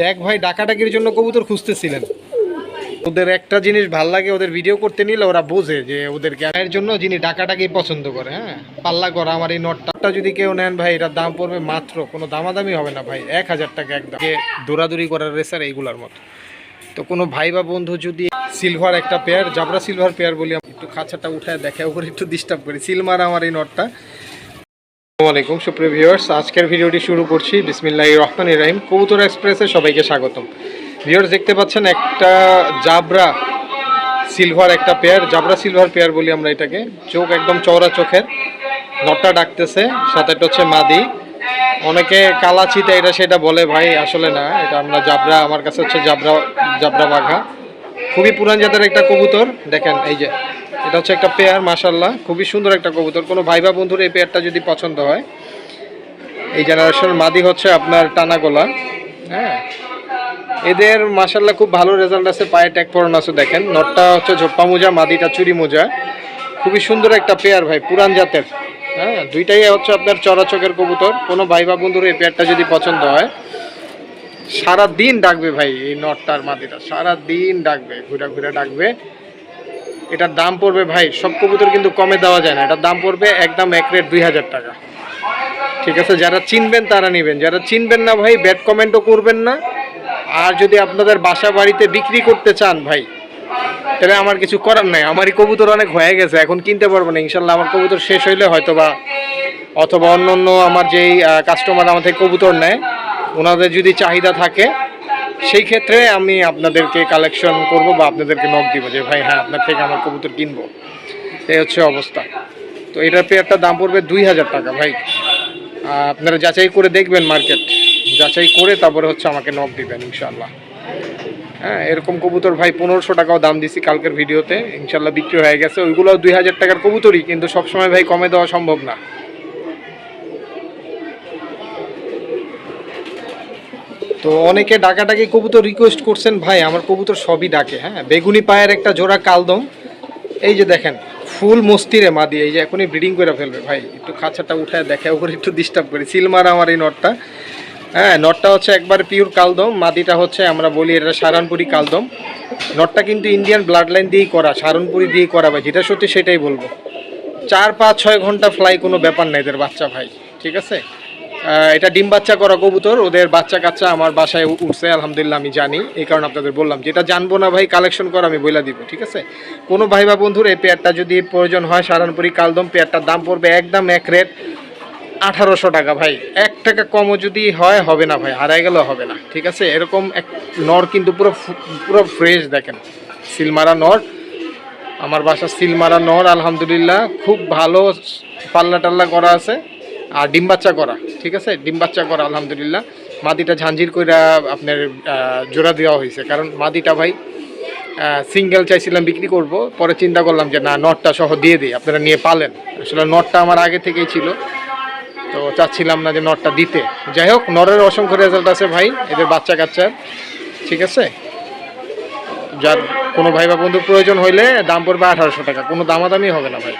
দেখ ভাই, ডাকাডাকির জন্য কবুতর খুঁজতেছিলেন। ওদের একটা জিনিস ভালো লাগে, ওদের ভিডিও করতে নিলে ওরা বোঝে যে ওদের জ্ঞানের জন্য যিনি ডাকাটাকেই পছন্দ করে হ্যাঁ? পাল্লা করা আমার এই নটটা যদি কেউ নেন ভাই, এটার দাম পড়বে মাত্র, কোনো দামাদামি হবে না ভাই, এক হাজার টাকা একদম। দৌড়াদৌড়ি করার রেসার এইগুলার মতো। তো কোনো ভাই বা বন্ধু যদি সিলভার একটা পেয়ার জাবরা সিলভার পেয়ার বলি, একটু খাঁচাটা উঠায় দেখে ওপরে একটু ডিস্টার্ব করি। সিলমার আমার এই নটটা। আসসালামু আলাইকুম, সুপ্রিয় ভিউয়ার্স। আজকের ভিডিওটি শুরু করছি বিসমিল্লাহ রহমান ইরাহিম কবুতর এক্সপ্রেসে। সবাইকে স্বাগতম। ভিউয়ার্স, দেখতে পাচ্ছেন একটা জাবরা সিলভার একটা পেয়ার। জাবরা সিলভার পেয়ার বলি আমরা এটাকে। চোখ একদম চওড়া চোখের। নটটা ডাকতেছে। সাথে একটা হচ্ছে মাদি। অনেকে কালাচিতে এটা সেটা বলে, ভাই, আসলে না। এটা আমরা জাবরা, আমার কাছে হচ্ছে জাবরা জাবরা বাঘা খুবই পুরান জাতের একটা কবুতর। দেখেন, এই যে এটা হচ্ছে একটা পেয়ার মাশাল্লাহ খুবই সুন্দর একটা কবুতর। কোনো ভাই বা বন্ধুর এই পেয়ারটা যদি পছন্দ হয়, এই জেনারেশন মাদি হচ্ছে আপনার টানা গলা হ্যাঁ। এদের মাশাল্লাহ খুব ভালো রেজাল্ট আছে, পায়ে ট্যাগ পরানো আছে, দেখেন। নটটা হচ্ছে ঝোপ্পা মোজা, মাদিটা চুরি মোজা। খুবই সুন্দর একটা পেয়ার ভাই, পুরান জাতের। হ্যাঁ দুইটাই হচ্ছে আপনার চরাচকের কবুতর। কোনো ভাই বা বন্ধুর এই পেয়ারটা যদি পছন্দ হয় সারা দিন ডাকবে ভাই এই নটটার মাদিটা। সারা দিন ডাকবে, ঘুরে ঘুরে ডাকবে। এটার দাম পড়বে ভাই, সব কবুতর কিন্তু কমে দেওয়া যায় না। এটার দাম পড়বে একদম এক রেট দুই হাজার টাকা। ঠিক আছে, যারা চিনবেন তারা নেবেন। যারা চিনবেন না ভাই ব্যাড কমেন্টও করবেন না। আর যদি আপনাদের বাসা বাড়িতে বিক্রি করতে চান ভাই, তাহলে আমার কিছু করার নাই। আমারই কবুতর অনেক হয়ে গেছে, এখন কিনতে পারব না। ইনশাল্লাহ আমার কবুতর শেষ হইলে হয়তো বা অথবা অন্য অন্য আমার যেই কাস্টমার আমার থেকে কবুতর নেয়, ওনাদের যদি চাহিদা থাকে সেই ক্ষেত্রে আমি আপনাদেরকে কালেকশন করব বা আপনাদেরকে নক দিব যে, ভাই হ্যাঁ আপনার থেকে আমার কবুতর কিনবো। এই হচ্ছে অবস্থা। তো এটার পেয়ারটার দাম পড়বে দুই হাজার টাকা, ভাই। আপনারা যাচাই করে দেখবেন মার্কেট যাচাই করে তারপরে হচ্ছে আমাকে নক দিবেন ইনশাল্লাহ হ্যাঁ এরকম কবুতর, ভাই, পনেরোশো টাকাও দাম দিছি কালকের ভিডিওতে। ইনশাল্লাহ বিক্রি হয়ে গেছে। ওইগুলো দুই হাজার টাকার কবুতরই, কিন্তু সবসময়, ভাই, কমে দেওয়া সম্ভব না। তো অনেকে ডাকাডাকি কবুতর রিকোয়েস্ট করছেন, ভাই, আমার কবুতর সবই ডাকে। হ্যাঁ বেগুনি পায়ের একটা জোড়া কালদম। এই যে দেখেন, ফুল মস্তিরে মাদি এই যে এখনই ব্রিডিং করে ফেলবে। ভাই, একটু খাঁচাটা উঠায় দেখে ওপরে একটু ডিস্টার্ব করি। সিলমার আমার এই নটটা। হ্যাঁ নটটা হচ্ছে একবার পিওর কালদম। মাদিটা হচ্ছে, আমরা বলি এটা সারানপুরি কালদম। নটটা কিন্তু ইন্ডিয়ান ব্লাড লাইন দিয়েই করা সারনপুরি দিয়েই করা ভাই, যেটা সত্যি সেটাই বলব। চার পাঁচ ছয় ঘণ্টা ফ্লাই কোনো ব্যাপার নাই এদের বাচ্চা ভাই, ঠিক আছে? এটা ডিম বাচ্চা করা কবুতর, ওদের বাচ্চা কাচ্চা আমার বাসায় উঠছে, আলহামদুলিল্লাহ আমি জানি, এই কারণে আপনাদের বললাম যেটা জানব না ভাই কালেকশন করা আমি বইলা দিব, ঠিক আছে? কোনো ভাই বা বন্ধুর এই পেয়ারটা যদি প্রয়োজন হয় সারানপুরি কালদম পেয়ারটার দাম পড়বে একদম এক রেট আঠারোশো টাকা ভাই। এক টাকা কমও যদি হয়, হবে না ভাই হারাই গেলেও হবে না, ঠিক আছে? এরকম এক নর কিন্তু পুরো পুরো ফ্রেশ দেখেন, সিলমারা নর। আমার বাসা সিলমারা নর, আলহামদুলিল্লাহ, খুব ভালো পাল্লা টাল্লা করা আছে। আর ডিম বাচ্চা করা, ঠিক আছে? ডিম বাচ্চা করা, আলহামদুলিল্লাহ। মাদিটা ঝাঞ্ঝির কইরা আপনার জোড়া দেওয়া হয়েছে কারণ মাদিটা ভাই সিঙ্গেল চাইছিলাম বিক্রি করব, পরে চিন্তা করলাম যে না, নটটা সহ দিয়ে দিই, আপনারা নিয়ে পালেন। আসলে নটটা আমার আগে থেকেই ছিল। তো চাচ্ছিলাম না যে নটটা দিতে। যাই হোক, নরের অসংখ্য রেজাল্ট আছে ভাই, এদের বাচ্চা কাচ্চার, ঠিক আছে? যার কোনো ভাই বা বন্ধুর প্রয়োজন হইলে দাম পড়বে আঠারোশো টাকা, কোনো দামাদামি হবে না ভাই।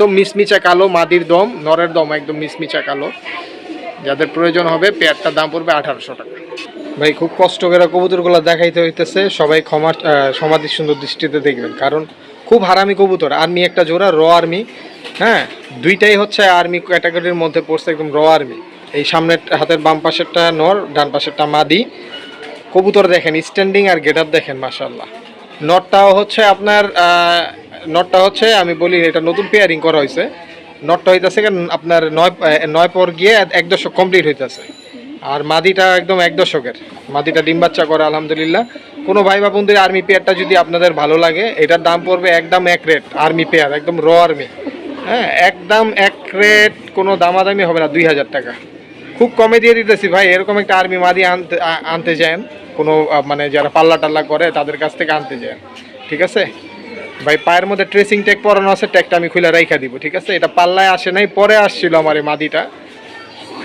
একদম মিসমিচা কালো, মাদির দম, নরের দম একদম মিসমিচা কালো। যাদের প্রয়োজন হবে পেয়ারটার দাম পড়বে আঠারোশো টাকা। ভাই, খুব কষ্ট করে কবুতরগুলো দেখাইতে হইতেছে। সবাই ক্ষমা সমাধি সুন্দর দৃষ্টিতে দেখবেন। কারণ খুব হারামি কবুতর আর্মি একটা জোড়া র আর্মি হ্যাঁ দুইটাই হচ্ছে আর্মি ক্যাটাগরির মধ্যে পড়ছে একদম র আর্মি এই সামনের হাতের বাম পাশেরটা নর, ডান পাশেরটা মাদি। কবুতর দেখেন স্ট্যান্ডিং আর গেট দেখেন মাশাল্লাহ নটটাও হচ্ছে আপনার নটটা হচ্ছে, আমি বলি এটা নতুন পেয়ারিং করা হয়েছে নটটা হইতেছে আপনার নয় নয় পর গিয়ে এক দশক কমপ্লিট হইতেছে। আর মাদিটা একদম এক দশকের। মাদিটা ডিম বাচ্চা করে, আলহামদুলিল্লাহ। কোনো ভাই বা বন্ধুর আর্মি পেয়ারটা যদি আপনাদের ভালো লাগে, এটার দাম পড়বে একদম এক রেট আর্মি পেয়ার একদম র আর্মি হ্যাঁ একদম এক রেট কোনো দামাদামি হবে না, দুই হাজার টাকা। খুব কমে দিয়ে দিতেছি ভাই, এরকম একটা আর্মি মাদি আনতে আনতে যান। কোনো মানে যারা পাল্লা টাল্লা করে, তাদের কাছ থেকে আনতে যান। ঠিক আছে? ভাই, পায়ের মধ্যে ট্রেসিং ট্যাগ পরানো আছে ট্যাগটা আমি খুলে রাইখা দিব, ঠিক আছে? এটা পাল্লায় আসে নাই, পরে আসছিল আমার এই মাদিটা।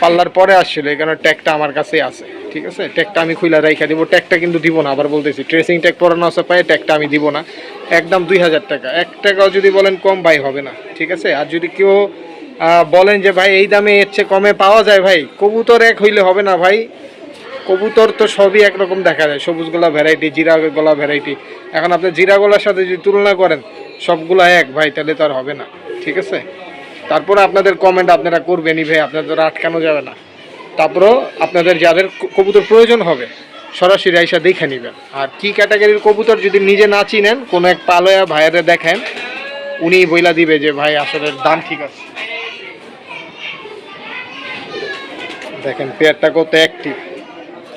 পাল্লার পরে আসছিল, এই কারণে ট্যাগটা আমার কাছেই আছে, ঠিক আছে? ট্যাগটা আমি খুলে রাইখা দিব ট্যাগটা কিন্তু দিব না, আবার বলতেছি ট্রেসিং ট্যাগ পরানো আছে পায়ে ট্যাগটা আমি দিব না। একদম দুই হাজার টাকা। এক টাকাও যদি বলেন কম, ভাই, হবে না, ঠিক আছে? আর যদি কেউ বলেন যে, ভাই, এই দামে এর চেয়ে কমে পাওয়া যায়, ভাই, কবুতর এক হইলে হবে না, ভাই। কবুতর তো সবই একরকম দেখা যায়। সবুজ গলা ভ্যারাইটি জিরা গোলা ভ্যারাইটি এখন আপনি জিরা গলার সাথে যদি তুলনা করেন, সবগুলা এক, ভাই, তাহলে তো আর হবে না। ঠিক আছে? তারপরে আপনাদের কমেন্ট আপনারা করবেনই, ভাই, আপনাদের আটকানো যাবে না। তারপরেও আপনাদের যাদের কবুতর প্রয়োজন হবে, সরাসরি আইসা দেখে নেবেন। আর কি ক্যাটাগরির কবুতর যদি নিজে না চিনেন, কোনো এক পালয়া ভাইয়ারে দেখেন উনি বইলা দিবে যে, ভাই, আসলে দাম ঠিক আছে। দেখেন পেয়ারটা কত অ্যাক্টিভ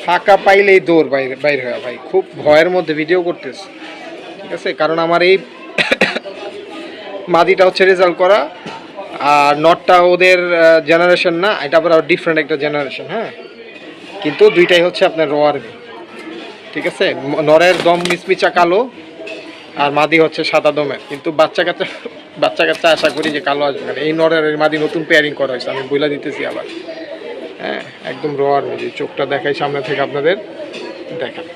ফাঁকা পাইলেই দৌড় বাইরে, বাইর হয় ভাই। খুব ভয়ের মধ্যে ভিডিও করতেছে। ঠিক আছে? কারণ আমার এই মাদিটা হচ্ছে রেজাল্ট করা, আর নটটা ওদের জেনারেশন না, এটা আবার ডিফারেন্ট একটা জেনারেশন হ্যাঁ? কিন্তু দুইটাই হচ্ছে আপনার রোয়ার ঠিক আছে? নরের দম মিচমিচা কালো, আর মাদি হচ্ছে সাদা দমের। কিন্তু বাচ্চা কাচ্চা বাচ্চা কাচ্চা আশা করি যে কালো আসবে এই নরের মাদি নতুন পেয়ারিং করা হয়েছে, আমি বইলা দিতেছি আবার। হ্যাঁ একদম রোয়ার মিলি চোখটা দেখাই সামনে থেকে আপনাদের। দেখেন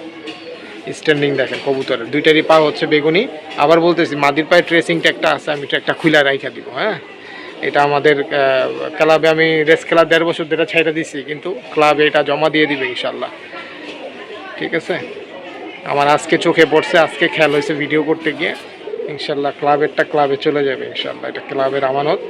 স্ট্যান্ডিং দেখেন, কবুতরের। দুইটারই পা হচ্ছে বেগুনি। আবার বলতেছি, মাদির পায়ে ট্রেসিং ট্যাগটা আছে, আমি একটা খুলে রাইখা দিব হ্যাঁ? এটা আমাদের ক্লাবে আমি রেস খেলা দেড় বছর ধরে ছাইড়া দিছি, কিন্তু ক্লাবে এটা জমা দিয়ে দিবে ইনশাল্লাহ ঠিক আছে? আমার আজকে চোখে পড়ছে, আজকে খেয়াল হয়েছে ভিডিও করতে গিয়ে। ইনশাল্লাহ ক্লাবেরটা ক্লাবে চলে যাবে ইনশাল্লাহ এটা ক্লাবের আমানত।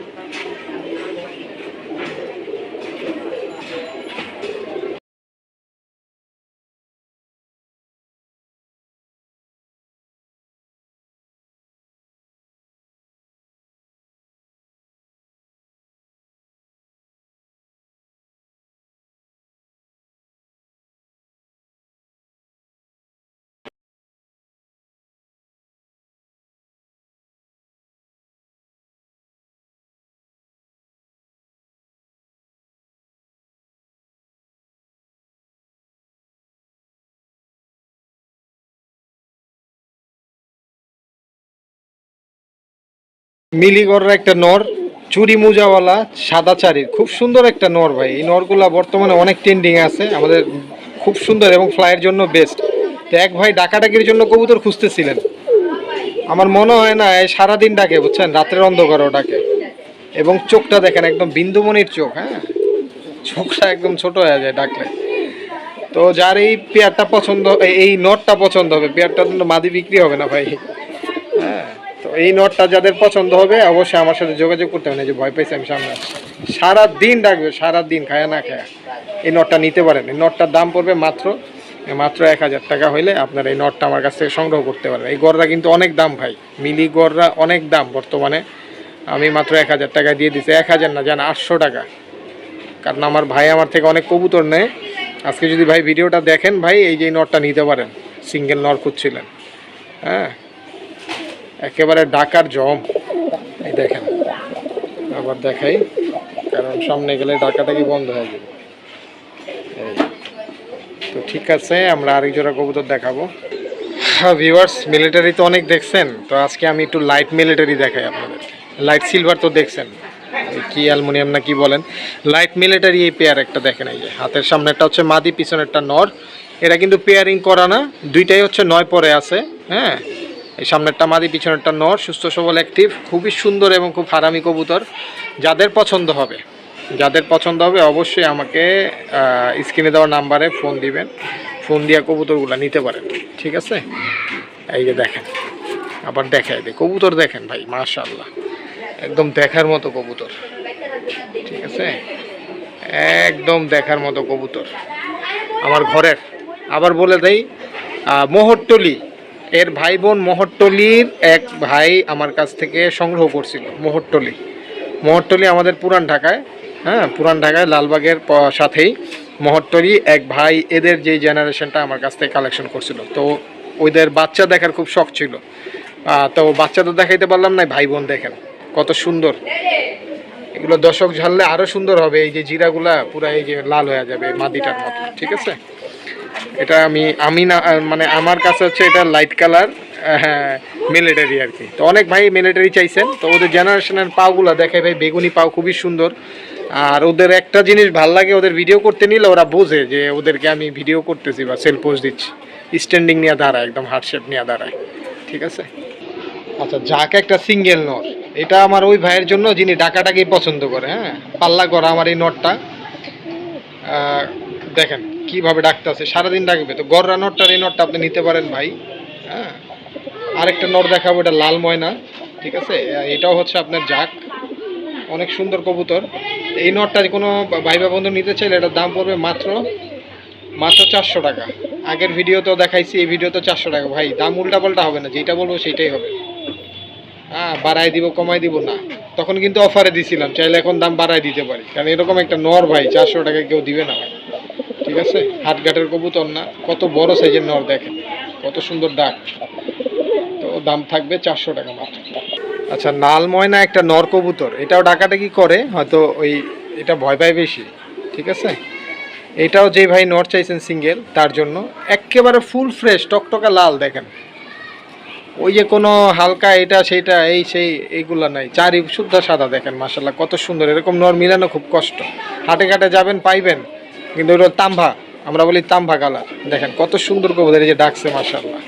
মিলিগড়ের একটা নর, চুরি মোজাওয়ালা, সাদা চারির। খুব সুন্দর একটা নর ভাই। এই নরগুলা বর্তমানে অনেক ট্রেন্ডিং আছে। আমাদের খুব সুন্দর এবং ফ্লাইয়ের জন্য বেস্ট তো এক ভাই ডাকাডাকির জন্য কবুতর খুঁজতেছিলেন। আমার মনে হয় না সারাদিন ডাকে, বুঝছেন? রাত্রের অন্ধকারও ডাকে। এবং চোখটা দেখেন, একদম বিন্দুমণির চোখ হ্যাঁ? চোখটা একদম ছোট হয়ে যায় ডাকলে। তো যার এই পেয়ারটা পছন্দ, এই- নটটা পছন্দ হবে, পেয়ারটা মাদি বিক্রি হবে না ভাই। হ্যাঁ। তো এই নটটা যাদের পছন্দ হবে, অবশ্যই আমার সাথে যোগাযোগ করতে হবে। না যে ভয় পাইছে আমি সামনে সারা দিন ডাকবে সারা দিন খায় না খায়। এই নটটা নিতে পারেন। এই নটটার দাম পড়বে মাত্র মাত্র এক হাজার টাকা হইলে আপনার এই নটটা আমার কাছ থেকে সংগ্রহ করতে পারেন এই গররা কিন্তু অনেক দাম ভাই। মিলি গররা অনেক দাম বর্তমানে। আমি মাত্র এক হাজার টাকা দিয়ে দিচ্ছি এক হাজার না, জান, আটশো টাকা। কারণ আমার ভাই আমার থেকে অনেক কবুতর নেয়। আজকে যদি ভাই ভিডিওটা দেখেন ভাই, এই যে নটটা নিতে পারেন। সিঙ্গেল নর খুঁজছিলেন। হ্যাঁ? একেবারে ডাকার জম। এই দেখেন, আবার দেখাই, কারণ সামনে গেলে ডাকাটাকি বন্ধ হয়ে যাবে। তো ঠিক আছে, আমরা আরেক জোড়া কবুতর দেখাবো। হ্যাঁ ভিউয়ার্স মিলিটারি তো অনেক দেখছেন, তো আজকে আমি একটু লাইট মিলিটারি দেখাই আপনাদের। লাইট সিলভার তো দেখছেন কি অ্যালুমিনিয়াম না কি বলেন। লাইট মিলিটারি এই পেয়ার একটা দেখেন, এই যে, হাতের সামনে একটা হচ্ছে মাদি, পিছনেরটা নর। এটা কিন্তু পেয়ারিং করা না, দুইটাই হচ্ছে নয় পরে আছে হ্যাঁ? এই সামনেরটা মাদি, পিছনেরটা নর, সুস্থ সবল অ্যাক্টিভ খুবই সুন্দর এবং খুব হারামি কবুতর। যাদের পছন্দ হবে, যাদের পছন্দ হবে, অবশ্যই আমাকে স্ক্রিনে দেওয়া নাম্বারে ফোন দিবেন। ফোন দিয়া কবুতরগুলো নিতে পারেন, ঠিক আছে? এই যে দেখেন, আবার দেখাই দে কবুতর দেখেন ভাই মাশাল্লাহ একদম দেখার মতো কবুতর, ঠিক আছে? একদম দেখার মতো কবুতর। আমার ঘরের, আবার বলে দেই মোহরটলি। এর ভাই বোন মোহরটলির এক ভাই আমার কাছ থেকে সংগ্রহ করছিল মোহরটলি মোহরটলি আমাদের পুরান ঢাকায় হ্যাঁ পুরান ঢাকায়, লালবাগের সাথেই। মোহরটলি এক ভাই এদের যে জেনারেশনটা আমার কাছ থেকে কালেকশন করছিল। তো ওদের বাচ্চা দেখার খুব শখ ছিল। তো বাচ্চা তো দেখাইতে পারলাম না ভাই বোন দেখেন, কত সুন্দর। এগুলো দশক ঝাললে আরও সুন্দর হবে, এই যে জিরাগুলা পুরো এই যে লাল হয়ে যাবে মাদিটার মতো, ঠিক আছে? এটা আমি আমি না মানে আমার কাছে হচ্ছে এটা লাইট কালার হ্যাঁ মিলিটারি আর কি। তো অনেক ভাই মিলিটারি চাইছেন, তো ওদের জেনারেশনের পাওগুলা দেখে ভাই, বেগুনি পাও খুবই সুন্দর। আর ওদের একটা জিনিস ভালো লাগে, ওদের ভিডিও করতে নিলে ওরা বোঝে যে ওদেরকে আমি ভিডিও করতেছি বা সেল পোস্ট দিচ্ছি। স্ট্যান্ডিং নিয়ে দাঁড়ায়, একদম হার্ট শেপ নিয়ে দাঁড়ায়। ঠিক আছে? আচ্ছা যাকে একটা সিঙ্গেল নট এটা আমার ওই ভাইয়ের জন্য যিনি ডাকাটাকেই পছন্দ করে হ্যাঁ পাল্লা করা আমার এই নটটা দেখেন। কীভাবে ডাকতেছে সারাদিন ডাকবে তো। গররা নটটার এই নটটা আপনি নিতে পারেন ভাই। হ্যাঁ? আরেকটা নট দেখাবো, এটা লাল ময়না, ঠিক আছে? এটাও হচ্ছে আপনার জাক। অনেক সুন্দর কবুতর। এই নটটা কোনো ভাই বা বন্ধু নিতে চাইলে এটার দাম পড়বে মাত্র মাত্র চারশো টাকা। আগের ভিডিওতেও দেখাইছি, এই ভিডিও তো চারশো টাকা। ভাই, দাম উল্টাপাল্টা হবে না যেটা বলব সেটাই হবে। হ্যাঁ বাড়াই দিব কমাই দিব না। তখন কিন্তু অফারে দিছিলাম, চাইলে এখন দাম বাড়াই দিতে পারি। কারণ এরকম একটা নর ভাই, চারশো টাকা কেউ দিবে না ভাই। ঠিক আছে? হাটঘাটের কবুতর না। কত বড় সাইজের নর দেখেন। কত সুন্দর ডাক। তো দাম থাকবে চারশো টাকা মাত্র। আচ্ছা নাল ময়না একটা নর কবুতর। এটাও ডাকাটাকি করে, হয়তো ওই এটা ভয় পায় বেশি। ঠিক আছে? এটাও যে ভাই নর চাইছেন সিঙ্গেল, তার জন্য একেবারে ফুল ফ্রেশ, টকটকা লাল দেখেন। ওই যে কোনো হালকা এটা সেটা এই সেই, এইগুলা নাই। চারি শুদ্ধ সাদা দেখেন মাসাল্লাহ কত সুন্দর। এরকম নর মিলানো খুব কষ্ট। হাটে ঘাটে যাবেন, পাইবেন। কিন্তু ওটা তাম্ভা, আমরা বলি তাম্ভা কালার। দেখেন, কত সুন্দর কবুতর যে ডাকছে মাসাল্লাহ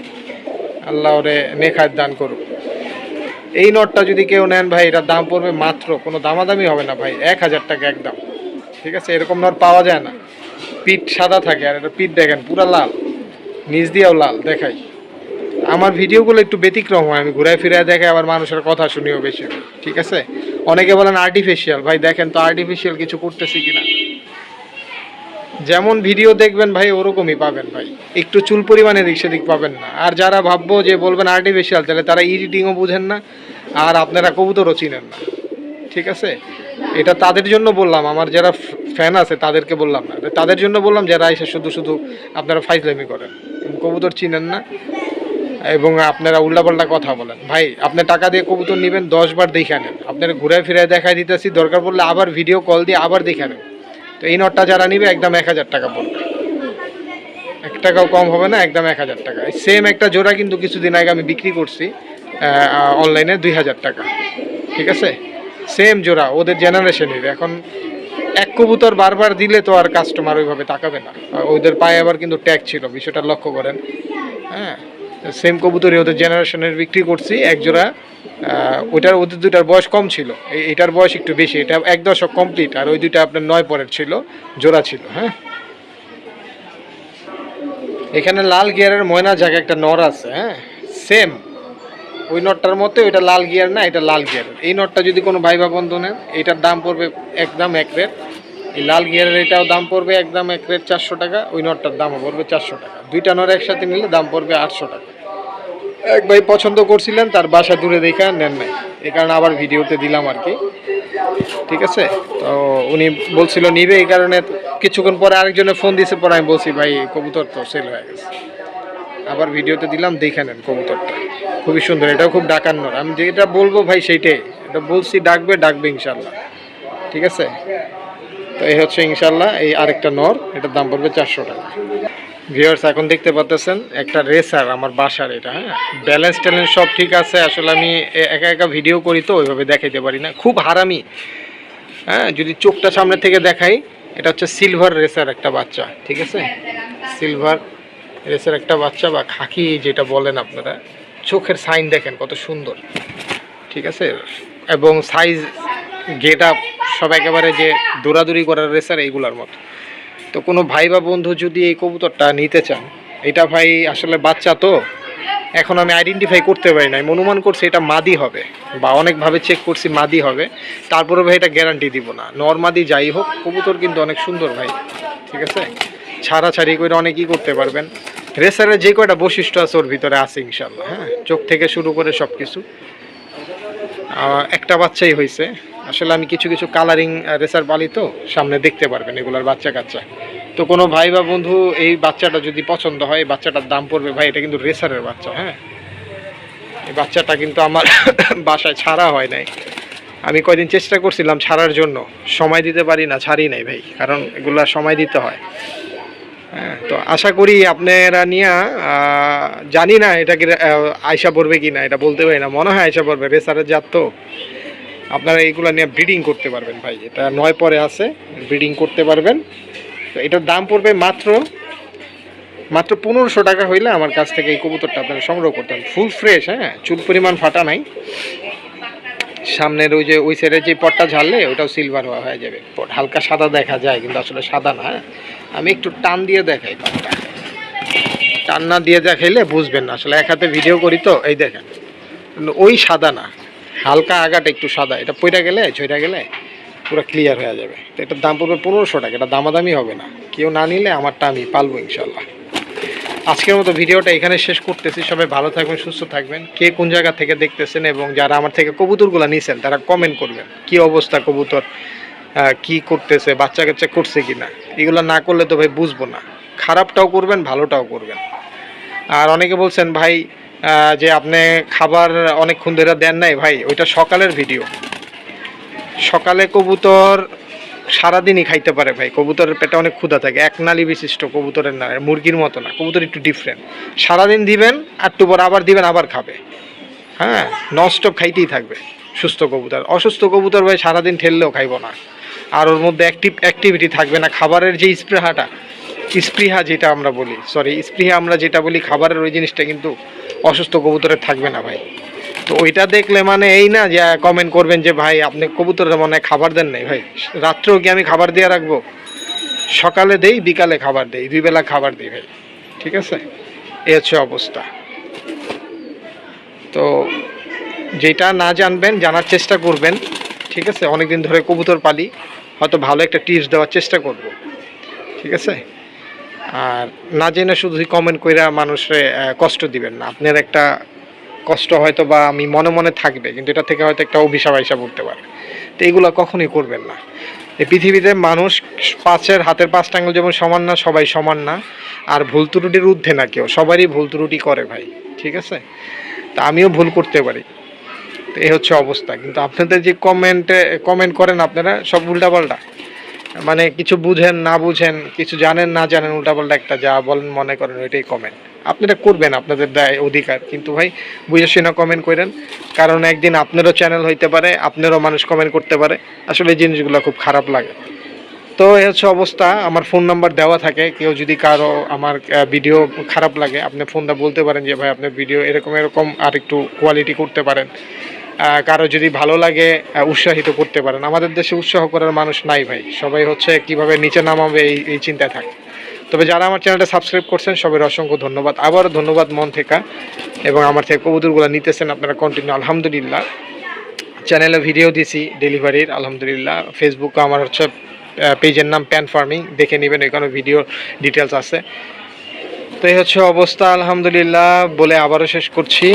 আল্লাহ ওরে নেখায় দান করুক। এই নটটা যদি কেউ নেন ভাই, এটার দাম পড়বে মাত্র, কোনো দামাদামি হবে না ভাই, এক হাজার টাকা একদম। ঠিক আছে, এরকম নট পাওয়া যায় না। পিঠ সাদা থাকে, আর এটা পিঠ দেখেন, পুরা লাল। নিচ দিয়েও লাল, দেখাই। আমার ভিডিওগুলো একটু ব্যতিক্রম হয়, আমি ঘুরায় ফিরে দেখে আবার মানুষের কথা শুনিও বেশি ঠিক আছে? অনেকে বলেন আর্টিফিশিয়াল ভাই দেখেন তো আর্টিফিশিয়াল কিছু করতেছি কিনা। যেমন ভিডিও দেখবেন ভাই, ওরকমই পাবেন ভাই। একটু চুল পরিমাণে দিক, সেদিক পাবেন না। আর যারা ভাববো যে বলবেন আর্টিফিশিয়াল তাহলে তারা এডিটিংও বুঝেন না, আর আপনারা কবুতরও চিনেন না। ঠিক আছে? এটা তাদের জন্য বললাম, আমার যারা ফ্যান আছে, তাদেরকে বললাম না। তাদের জন্য বললাম, যারা এসে শুধু শুধু আপনারা ফাইজলামি করেন। কবুতর চিনেন না, এবং আপনারা উল্টাপাল্টা কথা বলেন। ভাই, আপনি টাকা দিয়ে কবুতর নেবেন, দশ বার দেখে নেন আপনারা ঘুরে ফিরে দেখাই দিতেছি, দরকার পড়লে আবার ভিডিও কল দিয়ে আবার দেখে নেন তো এই নটটা যারা নিবে একদম এক হাজার টাকা পড়বে। এক টাকাও কম হবে না, একদম এক হাজার টাকা। সেম একটা জোড়া কিন্তু কিছুদিন আগে আমি বিক্রি করছি অনলাইনে দুই হাজার টাকা। ঠিক আছে? সেম জোড়া, ওদের জেনারেশনের এখন এক কবুতর বারবার দিলে তো আর কাস্টমার ওইভাবে তাকাবে না। ওদের পায়ে আবার কিন্তু ট্যাগ ছিল, বিষয়টা লক্ষ্য করেন। হ্যাঁ? সেম কবুতরই ওদের জেনারেশনের বিক্রি করছি, এক জোড়া ওইটার ওদের দুইটার বয়স কম ছিল। এটার বয়স একটু বেশি, এটা এক দশক কমপ্লিট আর ওই দুইটা আপনার নয় পরের ছিল, জোড়া ছিল হ্যাঁ। এখানে লাল গিয়ারের ময়না জায়গা একটা নর আছে হ্যাঁ সেম। ওই নটটার মতো ওইটা লাল গিয়ার না, এটা লাল গিয়ার। এই নটটা যদি কোনো ভাইবা বন্ধু নেন, এটার দাম পড়বে একদম এক রেট। এই লাল গিয়ারের এটাও দাম পড়বে একদম এক রেট চারশো টাকা, ওই নটটার দামও পড়বে চারশো টাকা। দুইটা নর একসাথে নিলে দাম পড়বে আটশো টাকা। এক ভাই পছন্দ করছিলেন, তার বাসা দূরে দেখা নেন নাই। এই কারণে আবার ভিডিওতে দিলাম আর কি। ঠিক আছে? তো উনি বলছিল, নিবে এই কারণে কিছুক্ষণ পরে আরেকজনে ফোন দিয়েছে পরে আমি বলছি, ভাই, কবুতর তো সেল হয়ে গেছে। আবার ভিডিওতে দিলাম, দেখে নেন কবুতরটা। খুবই সুন্দর, এটাও খুব ডাকার নর। আমি যেটা বলব ভাই, সেইটাই। এটা বলছি, ডাকবে ডাকবে ইনশাল্লাহ। ঠিক আছে? তো এই হচ্ছে ইনশাল্লাহ, এই আরেকটা নর, এটার দাম পড়বে চারশো টাকা। ভিউয়ার্স এখন দেখতে পাচ্ছেন একটা রেসার আমার বাসার এটা হ্যাঁ? ব্যালেন্স ট্যালেন্স সব ঠিক আছে, আসলে আমি একা একা ভিডিও করি তো, ওইভাবে দেখাইতে পারি না। খুব হারামি হ্যাঁ? যদি চোখটা সামনে থেকে দেখাই, এটা হচ্ছে সিলভার রেসার একটা বাচ্চা, ঠিক আছে? সিলভার রেসার একটা বাচ্চা বা খাকি যেটা বলেন আপনারা, চোখের সাইন দেখেন কত সুন্দর, ঠিক আছে? এবং সাইজ গেট আপ সব একেবারে যে দৌড়াদৌড়ি করার রেসার এইগুলোর মতো। তো কোনো ভাই বা বন্ধু যদি এই কবুতরটা নিতে চান, এটা ভাই আসলে বাচ্চা তো, এখন আমি আইডেন্টিফাই করতে পারি না অনুমান করছি এটা মাদি হবে, বা অনেকভাবে চেক করছি মাদি হবে, তারপরে ভাই এটা গ্যারান্টি দিব না নর্মাদি যাই হোক, কবুতর কিন্তু অনেক সুন্দর ভাই, ঠিক আছে? ছাড়াছাড়ি করে অনেকই করতে পারবেন রেসারের যে কয়টা বৈশিষ্ট্য আছে ওর ভিতরে আছে ইনশাল্লাহ হ্যাঁ? চোখ থেকে শুরু করে সব কিছু একটা বাচ্চাই হয়েছে আসলে আমি কিছু কিছু কালারিং রেসার পালি তো সামনে দেখতে পারবেন এগুলোর বাচ্চা কাচ্চা। তো কোনো ভাই বা বন্ধু এই বাচ্চাটা যদি পছন্দ হয় এই বাচ্চাটার দাম পড়বে ভাই এটা কিন্তু রেসারের বাচ্চা হ্যাঁ? এই বাচ্চাটা কিন্তু আমার বাসায় ছাড়া হয় নাই। আমি কয়দিন চেষ্টা করছিলাম ছাড়ার জন্য সময় দিতে পারি না ছাড়ি নাই ভাই কারণ এগুলা সময় দিতে হয়। হ্যাঁ তো আশা করি আপনারা নিয়ে জানি না এটা কি আহ, আয়সা পড়বে কি না এটা বলতে পারি না। মনে হয় আয়সা পড়বে রেসারের জাত তো। আপনারা এইগুলো নিয়ে ব্রিডিং করতে পারবেন ভাই। এটা নয় পরে আছে ব্রিডিং করতে পারবেন। তো এটার দাম পড়বে মাত্র মাত্র পনেরোশো টাকা হইলে আমার কাছ থেকে এই কবুতরটা আপনারা সংগ্রহ করতেন ফুল ফ্রেশ হ্যাঁ? চুল পরিমাণ ফাটা নাই। সামনের ওই যে, ওই সাইডের যে পটটা ঝাড়লে, ওটাও সিলভার হওয়া হয়ে যাবে। হালকা সাদা দেখা যায়, কিন্তু আসলে সাদা না হ্যাঁ? আমি একটু টান দিয়ে দেখাই পাটা টান না দিয়ে দেখাইলে বুঝবেন না। আসলে এক হাতে ভিডিও করি তো, এই দেখেন। ওই সাদা না। হালকা আগাটা একটু সাদা। এটা পইটা গেলে ঝইটা গেলে পুরো ক্লিয়ার হয়ে যাবে। তো এটার দাম পড়বে পনেরোশো টাকা। এটা দামাদামি হবে না। কেউ না নিলে আমারটা আমি পালবো ইনশাল্লাহ আজকের মতো ভিডিওটা এখানে শেষ করতেছি। সবাই ভালো থাকবেন, সুস্থ থাকবেন। কে কোন জায়গা থেকে দেখতেছেন এবং যারা আমার থেকে কবুতরগুলো নিছেন, তারা কমেন্ট করবেন। কি অবস্থা কবুতর? কি করতেছে? বাচ্চা কাচ্চা করছে কি না এগুলো না করলে তো ভাই বুঝব না। খারাপটাও করবেন, ভালোটাও করবেন। আর অনেকে বলছেন, ভাই যে আপনি খাবার অনেকক্ষণ ধরে দেন নাই ভাই, ওইটা সকালের ভিডিও সকালে কবুতর সারাদিনই খাইতে পারে ভাই, কবুতরের পেটে অনেক ক্ষুধা থাকে, এক নালি বিশিষ্ট কবুতরের না, মুরগির মতো না, কবুতর একটু ডিফারেন্ট সারাদিন দিবেন একটু পর আবার দিবেন, আবার খাবে। হ্যাঁ ননস্টপ খাইতেই থাকবে, সুস্থ কবুতর। অসুস্থ কবুতর ভাই সারাদিন ঠেললেও খাইব না। আর ওর মধ্যে অ্যাক্টিভ অ্যাক্টিভিটি থাকবে না, খাবারের যে স্প্রেহাটা স্পৃহা যেটা আমরা বলি সরি স্পৃহা আমরা যেটা বলি, খাবারের ওই জিনিসটা কিন্তু অসুস্থ কবুতরের থাকবে না ভাই। তো ওইটা দেখলে মানে এই না যে কমেন্ট করবেন যে, ভাই, আপনি কবুতরের মনে খাবার দেন নাই ভাই। রাত্রেও কি আমি খাবার দিয়ে রাখব? সকালে দেই, বিকালে খাবার দেই, দুই বেলা খাবার দিই ভাই। ঠিক আছে? এ হচ্ছে অবস্থা। তো যেটা না জানবেন, জানার চেষ্টা করবেন। ঠিক আছে? অনেকদিন ধরে কবুতর পালি। হয়তো ভালো একটা টিপস দেওয়ার চেষ্টা করব। ঠিক আছে? আর না জেনে শুধুই কমেন্ট কইরা মানুষে কষ্ট দিবেন না। আপনার একটা কষ্ট হয়তো বা আমি মনে মনে থাকবে, কিন্তু এটা থেকে হয়তো একটা অভিশাপ আইসা পড়তে পারে। তো এগুলো কখনোই করবেন না। এই পৃথিবীতে মানুষ পাঁচের হাতের পাঁচটা আঙুল যেমন সমান না, সবাই সমান না। আর ভুল ত্রুটির ঊর্ধ্বে না কেউ। সবারই ভুল ত্রুটি করে ভাই, ঠিক আছে? তা আমিও ভুল করতে পারি। তো এই হচ্ছে অবস্থা। কিন্তু আপনাদের যে কমেন্টে কমেন্ট করেন আপনারা, সব উল্টাপাল্টা। মানে কিছু বুঝেন, না বুঝেন, কিছু জানেন, না জানেন, উল্টাপাল্টা একটা যা বলেন, মনে করেন, ওইটাই কমেন্ট আপনারা করবেন, আপনাদের দায়, অধিকার। কিন্তু ভাই, বুঝে শুনে কমেন্ট করেন। কারণ একদিন আপনারও চ্যানেল হইতে পারে, আপনারও মানুষ কমেন্ট করতে পারে। আসলে এই জিনিসগুলো খুব খারাপ লাগে। তো এই হচ্ছে অবস্থা। আমার ফোন নাম্বার দেওয়া থাকে। কেউ যদি কারও আমার ভিডিও খারাপ লাগে, আপনি ফোনটা বলতে পারেন যে, ভাই আপনার ভিডিও এরকম এরকম আর একটু কোয়ালিটি করতে পারেন। কারও যদি ভালো লাগে উৎসাহিত করতে পারেন। আমাদের দেশে উৎসাহ করার মানুষ নাই ভাই। সবাই হচ্ছে কীভাবে নিচে নামাবে এই এই চিন্তায় থাকে। তবে যারা আমার চ্যানেলটা সাবস্ক্রাইব করছেন সবাই অসংখ্য ধন্যবাদ। আবারও ধন্যবাদ মন থেকে এবং আমার থেকে কবুতরগুলো নিতেছেন আপনারা কন্টিনিউ আলহামদুলিল্লাহ। চ্যানেলে ভিডিও দিছি ডেলিভারির আলহামদুলিল্লাহ। ফেসবুকে আমার হচ্ছে পেজের নাম প্যান ফার্মিং দেখে নেবেন এখানে ভিডিও ডিটেলস আছে। তো এই হচ্ছে অবস্থা, আলহামদুলিল্লাহ। বলে আবারও শেষ করছি।